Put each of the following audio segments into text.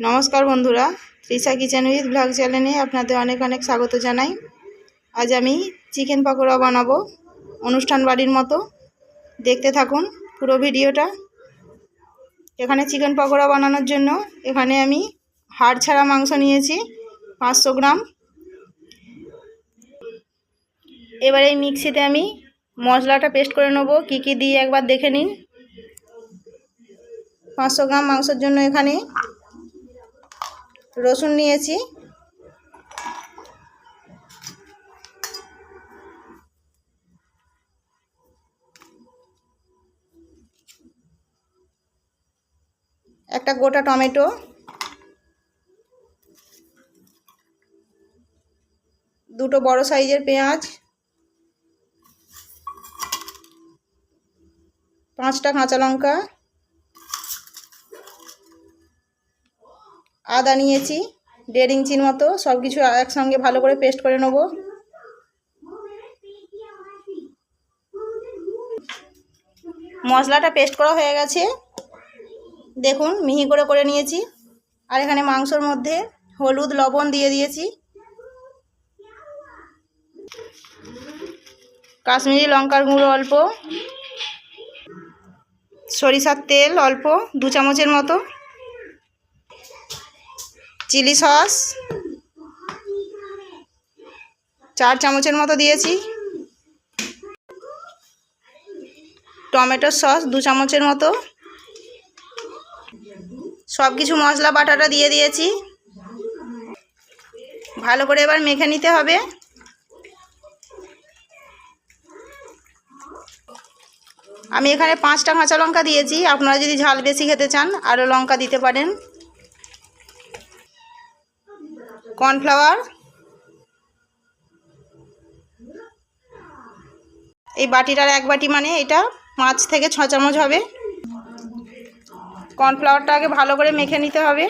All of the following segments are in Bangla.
নমস্কার বন্ধুরা, তৃষা কিচেন উইথ ব্লগ চ্যানেলে আপনাদের অনেক অনেক স্বাগত জানাই। আজ আমি চিকেন পকোড়া বানাবো অনুষ্ঠান বাড়ির মতো। দেখতে থাকুন পুরো ভিডিওটা। এখানে চিকেন পকোড়া বানানোর জন্য এখানে আমি হাড় ছাড়া মাংস নিয়েছি পাঁচশো গ্রাম। এবার এই মিক্সিতে আমি মশলাটা পেস্ট করে নেব, কী কী দিয়ে একবার দেখে নিন। পাঁচশো গ্রাম মাংসের জন্য এখানে রসুন নিয়েছি। একটা গোটা টমেটো। দুটো বড় সাইজের পেঁয়াজ। পাঁচটা কাঁচা লঙ্কা। আদা নিয়েছি, দেড় ইঞ্চির মতো সব কিছু একসঙ্গে ভালো করে পেস্ট করে নেব। মশলাটা পেস্ট করা হয়ে গেছে। দেখুন, মিহি করে করে নিয়েছি। আর এখানে মাংসর মধ্যে হলুদ, লবণ দিয়ে দিয়েছি। কাশ্মীরি লঙ্কার গুঁড়ো অল্প। সরিষার তেল অল্প, দু চামচের মতো। Chilli sauce. চার চামচের মতো দিয়েছি। টমেটো সস দু চামচের মতো। সব কিছু মশলা বাটাটা দিয়ে দিয়েছি। ভালো করে এবার মেখে নিতে হবে। আমি এখানে পাঁচটা কাঁচা লঙ্কা দিয়েছি। আপনারা যদি ঝাল বেশি খেতে চান, আরও লঙ্কা দিতে পারেন। কর্নফ্লাওয়ার। এই বাটিটার এক বাটি মানে এটা পাঁচ থেকে ছ চামচ হবে। কর্নফ্লাওয়ারটা আগে ভালো করে মেখে নিতে হবে।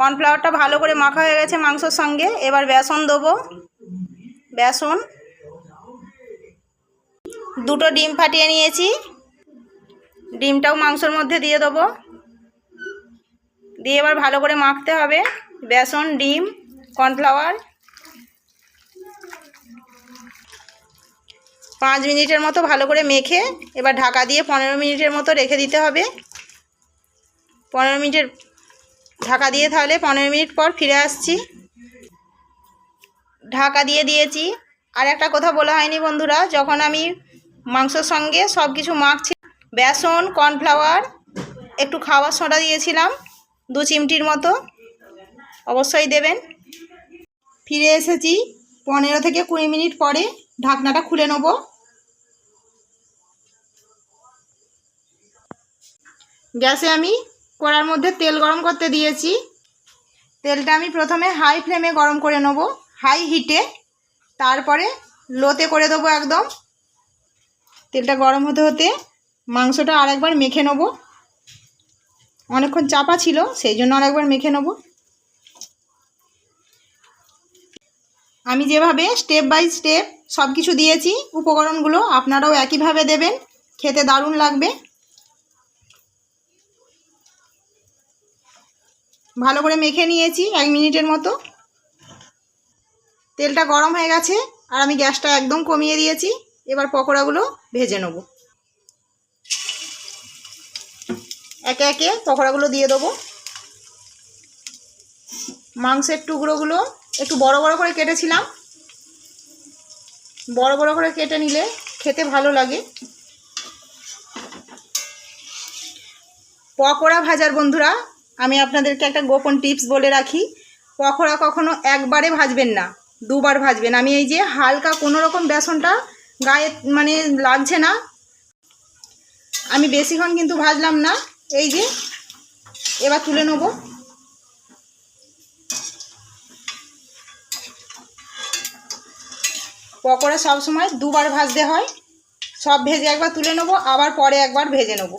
কর্নফ্লাওয়ারটা ভালো করে মাখা হয়ে গেছে মাংসর সঙ্গে। এবার বেসন দেবো। বেসন। দুটো ডিম ফাটিয়ে নিয়েছি। ডিমটাও মাংসর মধ্যে দিয়ে দেবো। দিয়ে এবার ভালো করে মাখতে হবে। বেসন, ডিম, কর্নফ্লাওয়ার। পাঁচ মিনিটের মতো ভালো করে মেখে এবার ঢাকা দিয়ে পনেরো মিনিটের মতো রেখে দিতে হবে। পনেরো মিনিটের ঢাকা দিয়ে তাহলে পনেরো মিনিট পর ফিরে আসছি। ঢাকা দিয়ে দিয়েছি। আর একটা কথা বলা হয়নি বন্ধুরা, যখন আমি মাংসর সঙ্গে সব কিছু মাখছি, বেসন, কর্নফ্লাওয়ার, একটু খাওয়ার সোডা দিয়েছিলাম। দু চিমটির মতো। অবশ্যই দেবেন। ফিরে এসেছি পনেরো থেকে কুড়ি মিনিট পরে ঢাকনাটা খুলে নেব। গ্যাসে আমি কড়ার মধ্যে তেল গরম করতে দিয়েছি। তেলটা আমি প্রথমে হাই ফ্লেমে গরম করে নেব, হাই হিটে। তারপরে লোতে করে দেবো একদম। তেলটা গরম হতে হতে মাংসটা আরেকবার মেখে নেব। অনেকক্ষণ চাপা ছিল, সেই জন্য আরেকবার মেখে নেব। আমি যেভাবে স্টেপ বাই স্টেপ সব কিছু দিয়েছি, উপকরণগুলো আপনারাও একইভাবে দেবেন, খেতে দারুণ লাগবে। ভালো করে মেখে নিয়েছি এক মিনিটের মতো। তেলটা গরম হয়ে গেছে, আর আমি গ্যাসটা একদম কমিয়ে দিয়েছি, এবার পকোড়াগুলো ভেজে নেব। একে একে পকোড়াগুলো দিয়ে দেবো। মাংসের টুকরোগুলো একটু বড় বড় করে কেটেছিলাম। বড় বড় করে কেটে নিলে খেতে ভালো লাগে। পকোড়া ভাজার বন্ধুরা, আমি আপনাদেরকে একটা গোপন টিপস বলে রাখি, পকোড়া কখনো একবারে ভাজবেন না, দুবার ভাজবেন। আমি এই যে হালকা কোনো রকম বেসনটা গায়ে মানে লাগছে না, আমি বেশিক্ষণ কিন্তু ভাজলাম না। এই যে, এবার তুলে নেব। পকোড়া সবসময় দুবার ভাজতে হয়। সব ভেজে একবার তুলে নেব, আবার পরে একবার ভেজে নেব।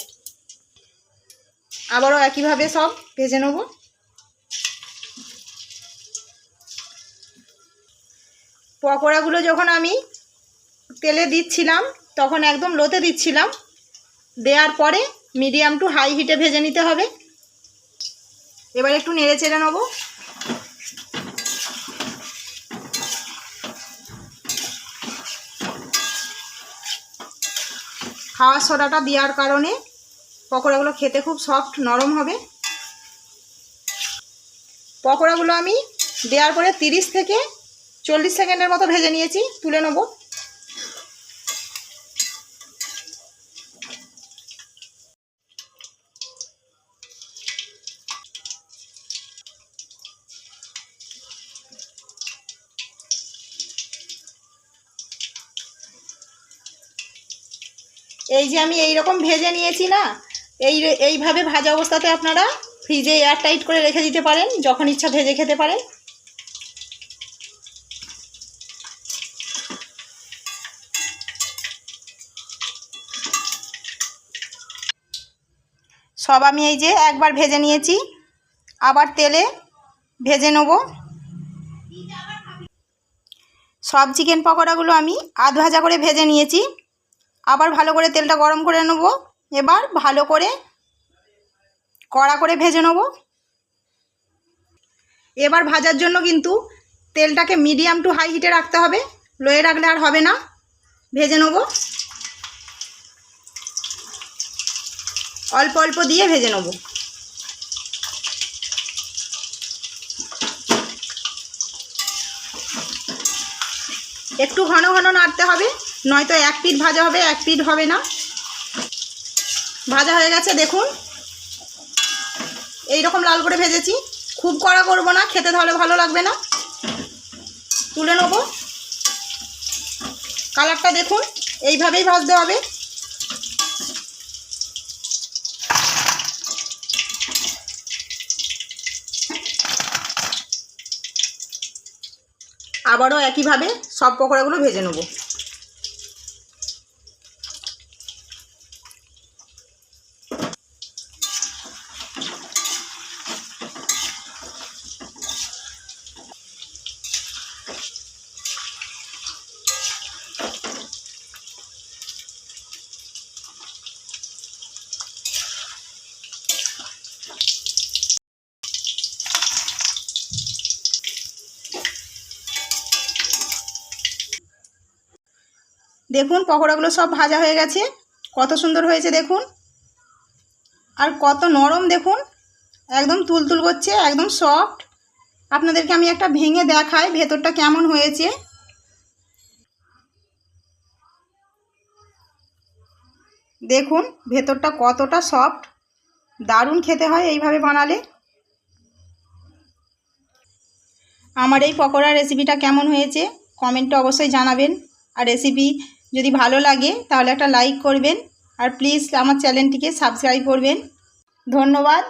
আবারও একইভাবে সব ভেজে নেব। পকোড়াগুলো যখন আমি তেলে দিচ্ছিলাম, তখন একদম লোতে দিচ্ছিলাম, দেওয়ার পরে মিডিয়াম টু হাই হিটে ভেজে নিতে হবে। এবার একটু নেড়ে চেড়ে নেব। খাওয়ার সোডাটা দেওয়ার কারণে পকোড়াগুলো খেতে খুব সফট নরম হবে। পকোড়াগুলো আমি দেওয়ার পরে তিরিশ থেকে চল্লিশ সেকেন্ডের মতো ভেজে নিয়েছি, তুলে নেব। এই যে আমি এই রকম ভেজে নিয়েছি না, এই এইভাবে ভাজা অবস্থাতে আপনারা ফ্রিজে এয়ার টাইট করে রেখে দিতে পারেন, যখন ইচ্ছা ভেজে খেতে পারেন। সব আমি এই যে একবার ভেজে নিয়েছি, আবার তেলে ভেজে নেব। সব চিকেন পকোড়াগুলো আমি আধ ভাজা করে ভেজে নিয়েছি। আবার ভালো করে তেলটা গরম করে নেব। এবার ভালো করে কড়া করে ভেজে নেব। এবার ভাজার জন্য কিন্তু তেলটাকে মিডিয়াম টু হাই হিটে রাখতে হবে। লোয়ে রাখলে আর হবে না। ভেজে নেব। অল্প অল্প দিয়ে ভেজে নেব। একটু ঘন ঘন নাড়তে হবে। নয়তো এক পিঠ ভাজা হবে, এক পিঠ হবে না। ভাজা হয়ে গেছে, দেখুন। এই রকম লাল করে ভেজেছি। খুব কড়া করব না, খেতে তাহলে ভালো লাগবে না। তুলে নেব। কালারটা দেখুন, এইভাবেই ভাজতে হবে। আবারও একইভাবে সব পকোড়াগুলো ভেজে নেব। দেখুন পকোড়াগুলো সব ভাজা হয়ে গেছে। কত সুন্দর হয়েছে দেখুন। আর কত নরম দেখুন। একদম তুলতুল করছে, একদম সফট আপনাদেরকে আমি একটা ভেঙে দেখাই ভেতরটা কেমন হয়েছে। দেখুন ভেতরটা কতটা সফট দারুণ খেতে হয় এইভাবে বানালে। আমার এই পকোড়া রেসিপিটা কেমন হয়েছে কমেন্টে অবশ্যই জানাবেন। আর রেসিপি যদি ভালো লাগে তাহলে একটা লাইক করবেন। আর প্লিজ আমার চ্যানেলটিকে সাবস্ক্রাইব করবেন। ধন্যবাদ।